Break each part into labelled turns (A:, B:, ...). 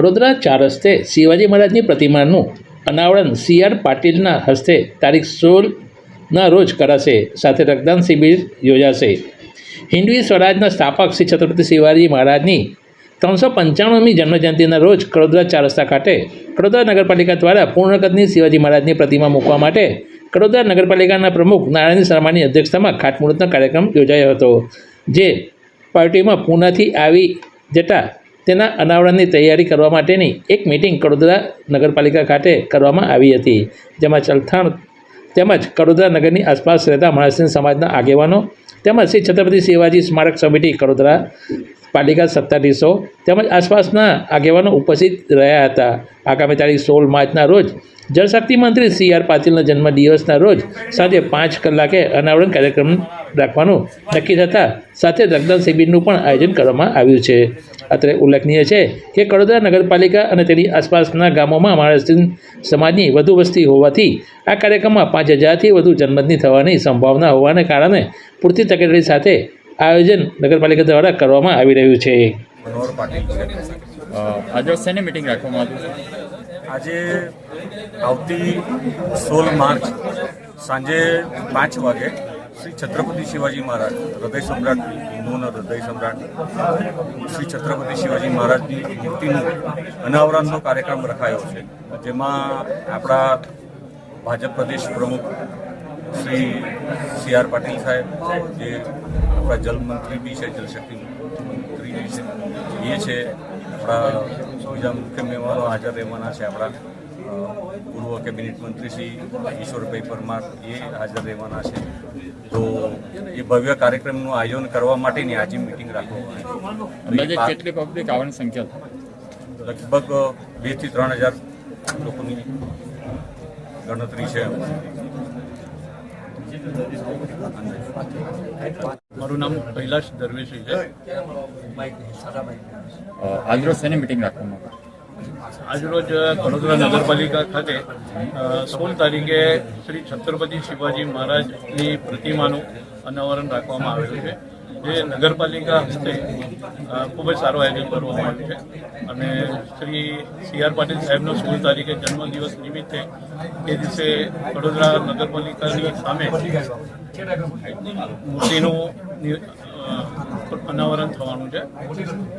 A: વડોદરા ચાર રસ્તે શિવાજી મહારાજની પ્રતિમાનું અનાવરણ સી આર પાટીલના હસ્તે તારીખ સોળના રોજ કરાશે. સાથે રક્તદાન શિબિર યોજાશે. હિન્દવી સ્વરાજના સ્થાપક શ્રી છત્રપતિ શિવાજી મહારાજની ત્રણસો પંચાણુંમી જન્મજયંતિના રોજ કડોદરા ચાર રસ્તા ખાતે કડોદરા નગરપાલિકા દ્વારા પૂર્ણકદની શિવાજી મહારાજની પ્રતિમા મૂકવા માટે કડોદરા નગરપાલિકાના પ્રમુખ નારાયણ શર્માની અધ્યક્ષતામાં ખાતમુહૂર્તનો કાર્યક્રમ યોજાયો હતો, જે પાર્ટીમાં પૂનાથી આવી જતા તેના અનાવરણની તૈયારી કરવા માટેની એક મિટિંગ કડોદરા નગરપાલિકા ખાતે કરવામાં આવી હતી, જેમાં ચલથાણ તેમજ કડોદરા નગરની આસપાસ રહેતા મહાસિંહ સમાજના આગેવાનો તેમજ શ્રી છત્રપતિ શિવાજી સ્મારક સમિતિ કડોદરા પાલિકા સત્તાધીશો તેમજ આસપાસના આગેવાનો ઉપસ્થિત રહ્યા હતા. આગામી તારીખ સોળ માર્ચના રોજ જળશક્તિ મંત્રી સી આર પાટીલના જન્મદિવસના રોજ સાંજે પાંચ કલાકે અનાવરણ કાર્યક્રમ રાખવાનું નક્કી થતાં સાથે રક્તદાન શિબિરનું પણ આયોજન કરવામાં આવ્યું છે. અત્રે ઉલ્લેખનીય છે કે કડોદરા નગરપાલિકા અને તેની આસપાસના ગામોમાં મહારાષ્ટ્રીયન સમાજની વધુ વસ્તી હોવાથી આ કાર્યક્રમમાં પાંચ હજારથી વધુ જન્મદની થવાની સંભાવના હોવાને કારણે પૂરતી તકેદારી સાથે આયોજન નગરપાલિકા દ્વારા કરવામાં આવી રહ્યું છે.
B: મનોહર પાટીલ છે.
C: અ, આજે શેની મિટિંગ રાખવામાં આવી છે?
B: આજે આવતી સોળ માર્ચ સાંજે પાંચ વાગે શ્રી છત્રપતિ શિવાજી મહારાજ હૃદય સમ્રાટ હિન્દુઓના હૃદય સમ્રાટ શ્રી છત્રપતિ શિવાજી મહારાજની મૂર્તિનું અનાવરણનો કાર્યક્રમ રખાયો છે. જેમાં આપણા ભાજપ પ્રદેશ પ્રમુખ શ્રી સી આર પાટીલ સાહેબ જે આપણા જલમંત્રી બી છે જલશક્તિ મંત્રી બી છે એ છે. આપણા બીજા મુખ્ય મહેમાનો હાજર રહેવાના છે આપણા પૂર્વ કેબિનેટ મંત્રી શ્રી ઈશ્વરભાઈ પરમાર એ હાજર રહેવાના છે. તો એ ભવ્ય કાર્યક્રમનું આયોજન કરવા માટેની આજે મિટિંગ રાખવામાં
C: કેટલી પબ્લિક આવવાની સંખ્યા
B: લગભગ બેથી ત્રણ હજાર લોકોની ગણતરી છે.
D: મારું નામ કૈલાશ દરવેશી છે.
C: આજરોજ શેની મિટિંગ રાખવામાં
D: આજરોજ વડોદરા નગરપાલિકા ખાતે સોળ તારીખે શ્રી છત્રપતિ શિવાજી મહારાજની પ્રતિમાનું અનાવરણ રાખવામાં આવેલું છે. જે નગરપાલિકા હસ્તે ખૂબ જ સારું આયોજન કરવામાં આવ્યું છે. અને શ્રી સી આર પાટીલ સાહેબનો સોળ તારીખે જન્મદિવસ નિમિત્તે એ દિવસે વડોદરા નગરપાલિકાની સામે મૂર્તિનું અનાવરણ થવાનું છે.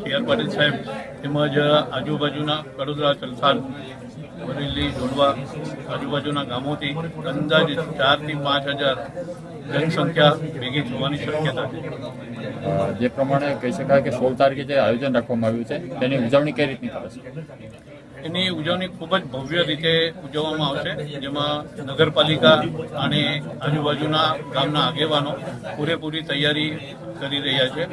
D: સી આર પાટીલ સાહેબ તેમજ આજુબાજુના કડોદરા ચલસાડ વરેલી જોડવા આજુબાજુના ગામોથી અંદાજિત ચારથી પાંચ હજાર જનસંખ્યા ભેગી થવાની શક્યતા છે.
C: જે પ્રમાણે કહી શકાય કે સોળ તારીખે જે આયોજન રાખવામાં આવ્યું છે તેની ઉજવણી કઈ રીતની કરે છે?
D: એની ઉજવણી ખૂબ જ ભવ્ય રીતે ઉજવવામાં આવશે જેમાં નગરપાલિકા અને આજુબાજુના ગામના આગેવાનો પૂરેપૂરી તૈયારી કરી રહ્યા છે.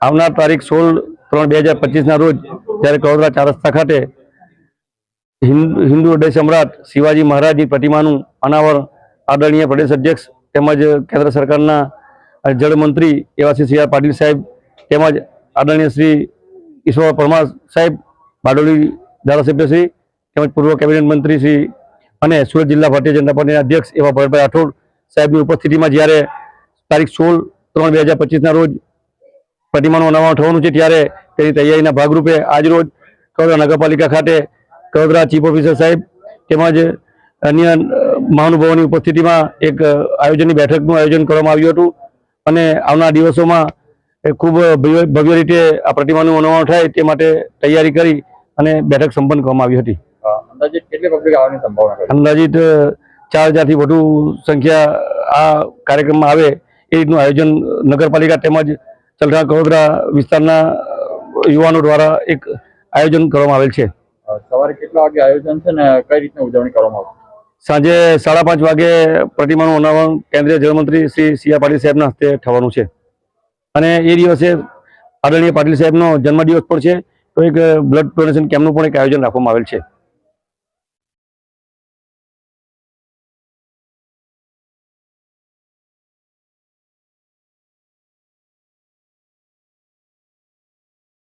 E: આવનાર તારીખ સોળ ત્રણ બે હજાર પચીસના રોજ જ્યારે કડોદરા ચાર રસ્તા ખાતે હિન્દુ હૃદય સમ્રાટ શિવાજી મહારાજની પ્રતિમાનું અનાવરણ આદરણીય પ્રદેશ અધ્યક્ષ તેમજ કેન્દ્ર સરકારના જળમંત્રી એવા શ્રી સી આર પાટીલ સાહેબ તેમજ આદરણીય શ્રી ઈશ્વર પરમાર સાહેબ, બારડોલી ધારાસભ્ય શ્રી તેમજ પૂર્વ કેબિનેટ મંત્રી શ્રી અને સુરત જિલ્લા ભારતીય જનતા પાર્ટીના અધ્યક્ષ એવા ભરતભાઈ રાઠોડ સાહેબની ઉપસ્થિતિમાં જ્યારે તારીખ સોળ ત્રણ બે હજાર પચીસના રોજ પ્રતિમાનું અનાવરણ થવાનું છે, ત્યારે તેની તૈયારીના ભાગરૂપે આજ રોજ કડોદરા નગરપાલિકા ખાતે કડોદરા ચીફ ઓફિસર સાહેબ તેમજ અન્ય મહાનુભાવોની ઉપસ્થિતિમાં એક આયોજનની બેઠકનું આયોજન કરવામાં આવ્યું હતું. અને આવનાર દિવસોમાં ખૂબ ભવ્ય રીતે આ પ્રતિમાનું અનાવરણ થાય તે માટે તૈયારી કરી અને બેઠક સંપન્ન કરવામાં આવી હતી.
C: અ, અંદાજે કેટલી પબ્લિક આવવાની સંભાવના
E: અંદાજિત ચાર હજારથી વધુ સંખ્યા આ કાર્યક્રમમાં આવે એ રીતનું આયોજન નગરપાલિકા તેમજ ચલથાણ કડોદરા વિસ્તારના યુવાનો દ્વારા એક આયોજન કરવામાં આવેલ છે.
C: સવારે કેટલા વાગે આયોજન છે ને કઈ રીતની ઉજવણી કરવામાં આવશે
E: સાંજે સાડા પાંચ વાગે પ્રતિમાનું અનાવરણ કેન્દ્રીય જળમંત્રી શ્રી સી આર પાટીલ સાહેબના હસ્તે થવાનું છે. અને એ દિવસે આદરણીય પાટીલ સાહેબનો જન્મદિવસ પણ છે. તો એક બ્લડ ડોનેશન કેમ્પનું પણ એક આયોજન રાખવામાં આવેલ છે.